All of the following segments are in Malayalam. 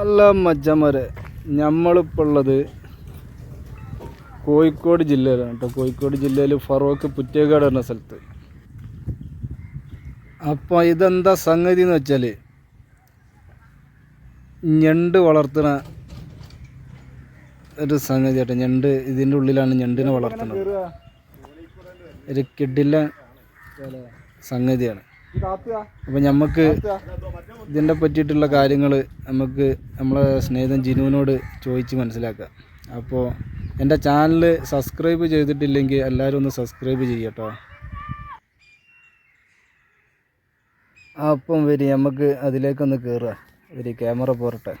അല്ല മച്ചന്മാരെ നമ്മളിപ്പോൾ ഉള്ളത് കോഴിക്കോട് ജില്ലയിലാണ് കേട്ടോ. കോഴിക്കോട് ജില്ലയിൽ ഫറോക്ക് പുറ്റേക്കാട് എന്ന സ്ഥലത്ത്. അപ്പോൾ ഇതെന്താ സംഗതി എന്ന് വെച്ചാൽ ഞണ്ട് വളർത്തുന്ന ഒരു സംഗതി കേട്ടോ. ഞണ്ട് ഇതിന്റെ ഉള്ളിലാണ് ഞണ്ടിനെ വളർത്തുന്നത് ഒരു കിഡില്ല സംഗതിയാണ്. അപ്പം നമുക്ക് ഇതിനെ പറ്റിയിട്ടുള്ള കാര്യങ്ങൾ നമുക്ക് നമ്മളെ സ്നേഹിതൻ ജിനുവിനോട് ചോദിച്ച് മനസ്സിലാക്കാം. അപ്പോൾ എന്റെ ചാനൽ സബ്സ്ക്രൈബ് ചെയ്തിട്ടില്ലെങ്കിൽ എല്ലാവരും ഒന്ന് സബ്സ്ക്രൈബ് ചെയ്യട്ടോ അപ്പം വരി നമുക്ക് അതിലേക്കൊന്ന് കയറുക വരി ക്യാമറ പോരട്ടെ.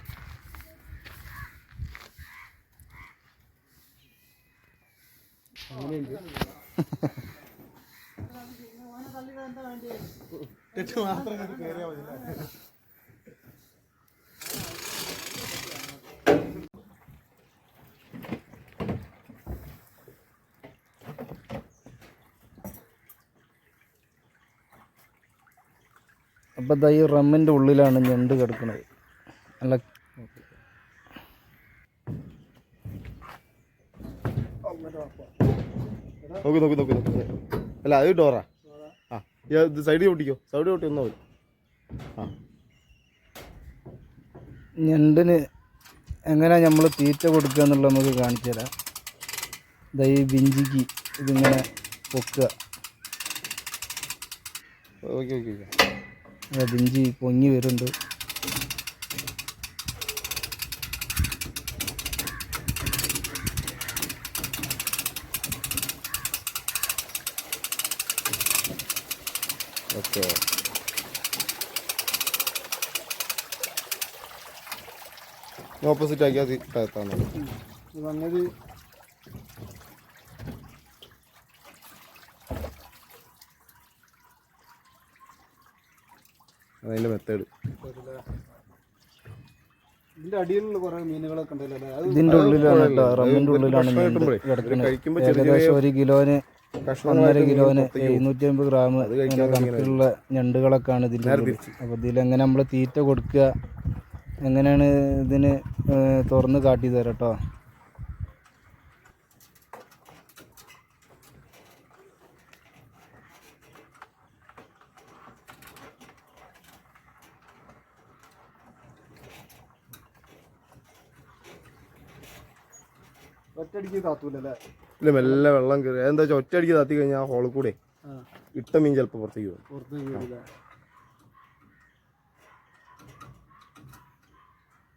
അപ്പം ദാ ഈ റമ്മിന്റെ ഉള്ളിലാണ് ഞണ്ട് കിടക്കുന്നത് അല്ല. നോക്ക് നോക്ക് നോക്ക് നോക്ക്. അല്ല അത് ഡോറാ. ഈ ഇത് സൈഡിൽ ഓട്ടിക്കോ സൈഡിൽ ഓട്ടി ഒന്നാ മതി. ആ. ഞണ്ടിന് എങ്ങനെ നമ്മൾ തീറ്റ കൊടുക്കുക എന്നുള്ളത് നമുക്ക് കാണിച്ചു തരാം. ദാ ഈ ബിഞ്ചിക്ക് ഇതിങ്ങനെ പൊക്കുക. ഓക്കെ ഓക്കെ ബിഞ്ചി പൊങ്ങി വരുന്നുണ്ട്. ഓക്കെ ഓപ്പോസിറ്റ് ആക്കി അത് എത്താൻ വന്നത് അതിന്റെ മെത്തേഡ് ഇതിന്റെ അടിയിലുള്ള കുറെ മീനുകളൊക്കെ ഉണ്ടല്ലോ ഇതിന്റെ ഉള്ളിലാണ് കേട്ടോ റമ്മിന്റെ ഉള്ളിലാണ് കഴിക്കുമ്പോൾ ചെറിയ ഏകദേശം ഒരു കിലോന് ഒന്നര കിലോന് എഴുന്നൂറ്റി അമ്പത് ഗ്രാം കണക്കിലുള്ള ഞണ്ടുകളൊക്കെയാണ് ഇതിൽ. അപ്പോൾ ഇതിലെങ്ങനെ നമ്മൾ തീറ്റ കൊടുക്കുക? എങ്ങനെയാണ് ഇതിന് തുറന്ന് കാട്ടി തരാം കേട്ടോ ഒറ്റടിക്ക് താത്തൂലല്ലേ ഇല്ല മെല്ലെ വെള്ളം കയറി എന്താ വെച്ചാൽ ഒറ്റയടിക്ക് താത്തി കഴിഞ്ഞാൽ ആ ഹോളിൽ കൂടെ ഇട്ട മീൻ ചിലപ്പോൾ പുറത്തേക്ക് പോകും.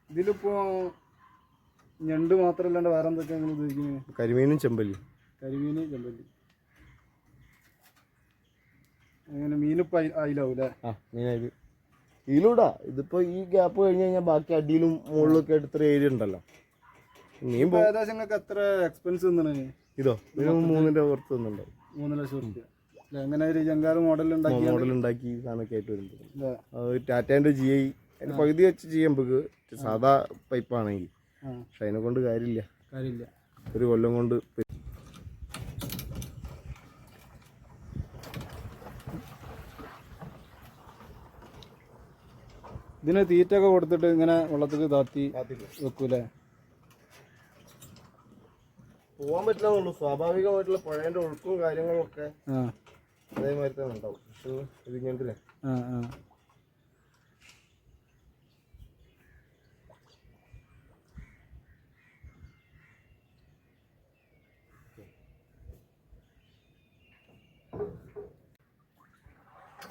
ഇതിലിപ്പോ ഞണ്ട് മാത്രല്ലാണ്ട് വേറെ എന്തൊക്കെയാണ് നിങ്ങൾ ഉദ്ദേശിക്കുന്നത് കരിമീനും ചെമ്പല്ലി കരിമീനും ചെമ്പല്ലി. അങ്ങനെ മീനിപ്പോ അതിലാവൂലേ ആ ഇതിലൂടാ. ഇതിപ്പോ ഈ ഗ്യാപ്പ് കഴിഞ്ഞ് കഴിഞ്ഞാൽ ബാക്കി അടിയിലും മുകളിലൊക്കെ ഇത്ര ഏരിയ ഉണ്ടല്ലോ. മീൻ ഏകദേശം നിങ്ങൾക്ക് എത്ര എക്സ്പെൻസ് തന്നാണ്? ഇതോ മൂന്നിന്റെ പുറത്ത് നിന്നുണ്ടാവും മൂന്ന് ലക്ഷം റുപ്യ അല്ല അങ്ങനെ ഒരു ജങ്കാറ് മോഡൽ ഉണ്ടാക്കി മോഡൽ ഉണ്ടാക്കി സാധനമൊക്കെ ആയിട്ട് വരുമ്പോൾ അത്. ടാറ്റാന്റെ ജി ഐ അതിന് പകുതി വെച്ച് ചെയ്യാം നമുക്ക് സാധാ പൈപ്പാണെങ്കിൽ പക്ഷെ അതിനെ കൊണ്ട് കാര്യമില്ല. കാര്യമില്ല. ഒരു കൊല്ലം കൊണ്ട് ഇതിന് തീറ്റ ഒക്കെ കൊടുത്തിട്ട് ഇങ്ങനെ വെള്ളത്തിൽ താത്തി വെക്കൂലേ പോകാൻ പറ്റില്ലെന്നുള്ളൂ സ്വാഭാവികമായിട്ടുള്ള പഴയന്റെ ഒഴുക്കും കാര്യങ്ങളും ഒക്കെ അതേമാതിരി തന്നെ ഉണ്ടാവും. പക്ഷേ ഇത് ഇങ്ങനത്തെ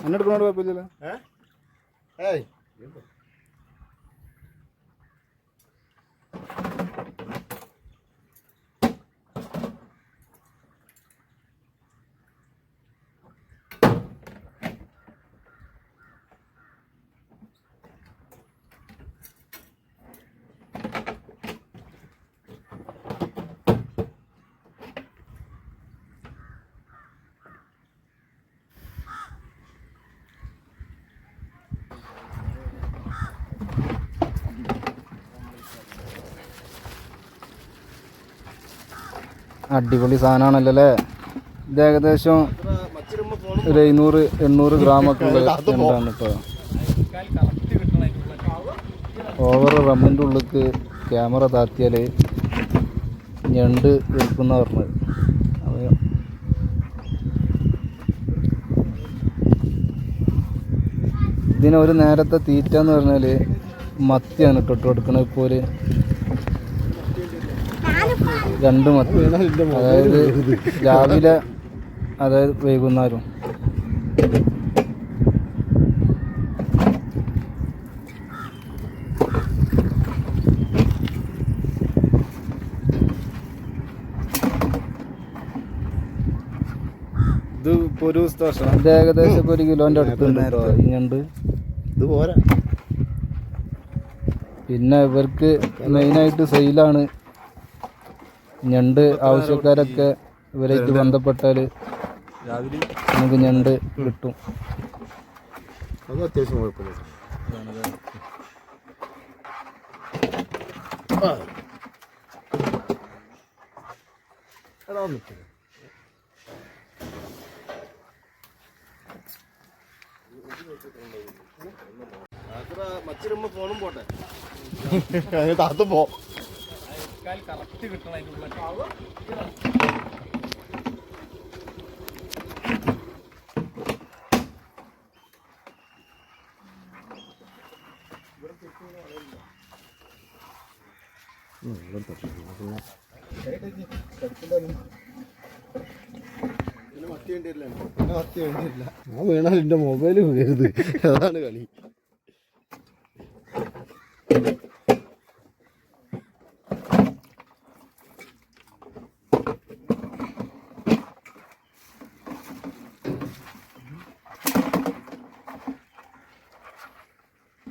എന്നെടുക്കുന്നോട് കുഴപ്പമില്ലല്ലോ. ഏ? ഏയ്. അടിപൊളി സാധനമാണല്ലോ അല്ലേ ഇത് ഏകദേശം ഒരു എഴുന്നൂറ് എണ്ണൂറ് ഗ്രാം ഒക്കെ ഉള്ള എന്താണ് കേട്ടോ ഓവർ റമ്മിന്റെ ഉള്ളിക്ക് ക്യാമറ താത്തിയാൽ ഞണ്ട് എടുക്കുന്ന പറഞ്ഞത് ഇതിനൊരു ഇതിന് ഒരു നേരത്തെ തീറ്റ എന്ന് പറഞ്ഞാൽ മത്തിയാണ് ഇട്ടിട്ട് കൊടുക്കുന്നത് ഇപ്പോൾ ഒരു രണ്ട് മത്തി അതായത് രാവിലെ അതായത് വൈകുന്നേരം. ഇത് ഇപ്പോൾ ഒരു ദിവസത്തെ ഇത് ഏകദേശം ഇപ്പോൾ ഒരു കിലോന്റെ അടുത്തുണ്ട് ഇങ്ങണ്ട് ഈ ഞണ്ട് ഇത് പോരാ. പിന്നെ ഇവർക്ക് മെയിനായിട്ട് സെയിലാണ് ഞണ്ട് ആവശ്യക്കാരൊക്കെ ഇവരേക്ക് ബന്ധപ്പെട്ടാൽ നമുക്ക് ഞണ്ട് കിട്ടും. അത് അത്യാവശ്യം കുഴപ്പമില്ല. മച്ചിരുമ്പോ ഫോണും ഒന്ന് താത്തും അത്ര മച്ചിരുമ്പോ കറക്റ്റ് കിട്ടണം താത്തും കാവ് ഞാൻ വീണാൽ എന്റെ മൊബൈൽ വീഴരുത് അതാണ് കളി.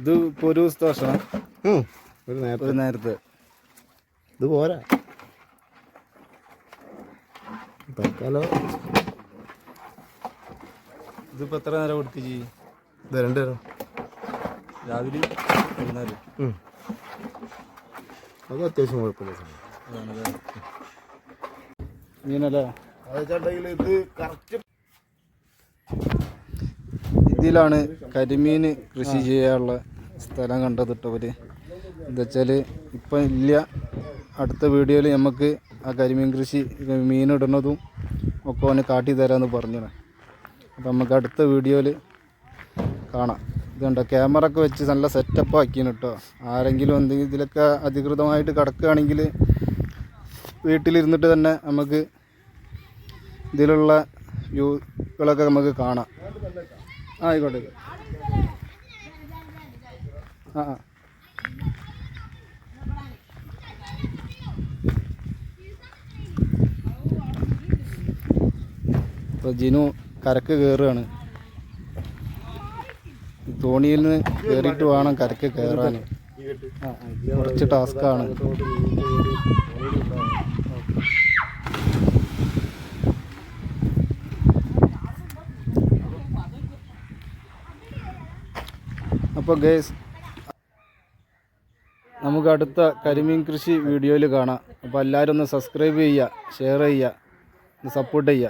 ഇത് ഇപ്പോൾ ഒരു ദിവസത്തെ ഭക്ഷണം. ഒരു നേരത്തെ. ഒരു നേരത്തെ. ഇത് പോരാ. തൽക്കാലം. ഇതിപ്പോൾ എത്ര നേരം കൊടുക്കുക ചെയ്യും ഇത് രണ്ട് തരം രാവിലെ വൈകുന്നേരം. അത് അത്യാവശ്യം കുഴപ്പമില്ല. മീനല്ലേ ഇത് കറക്റ്റ് ഇതിലാണ് കരിമീൻ കൃഷി ചെയ്യാനുള്ള സ്ഥലം കണ്ടത് കേട്ടോ അവർ എന്താ വെച്ചാൽ ഇപ്പം ഇല്ല. അടുത്ത വീഡിയോയിൽ നമുക്ക് ആ കരിമീൻ കൃഷി മീനിടുന്നതും ഒക്കെ അവന് കാട്ടി തരാമെന്ന് പറഞ്ഞു അപ്പം നമുക്ക് അടുത്ത വീഡിയോയിൽ കാണാം. ഇതുണ്ടോ ക്യാമറ ഒക്കെ വെച്ച് നല്ല സെറ്റപ്പ് ആക്കിയാണ് കേട്ടോ ആരെങ്കിലും എന്തെങ്കിലും ഇതിലൊക്കെ അധികൃതമായിട്ട് കിടക്കുകയാണെങ്കിൽ വീട്ടിലിരുന്നിട്ട് തന്നെ നമുക്ക് ഇതിലുള്ള വ്യൂകളൊക്കെ നമുക്ക് കാണാം. ആയിക്കോട്ടെ. ഇപ്പോൾ ജിനു കരക്ക് കയറുകയാണ് തോണിയിൽ നിന്ന് കയറിയിട്ട് വേണം കരക്ക് കയറാൻ കുറച്ച് ടാസ്ക്കാണ് അപ്പോൾ ഗേസ് നമുക്ക് അടുത്ത കരിമീൻ കൃഷി വീഡിയോയിൽ കാണാം. അപ്പോൾ എല്ലാവരും ഒന്ന് സബ്സ്ക്രൈബ് ചെയ്യുക ഷെയർ ചെയ്യുക സപ്പോർട്ട് ചെയ്യുക.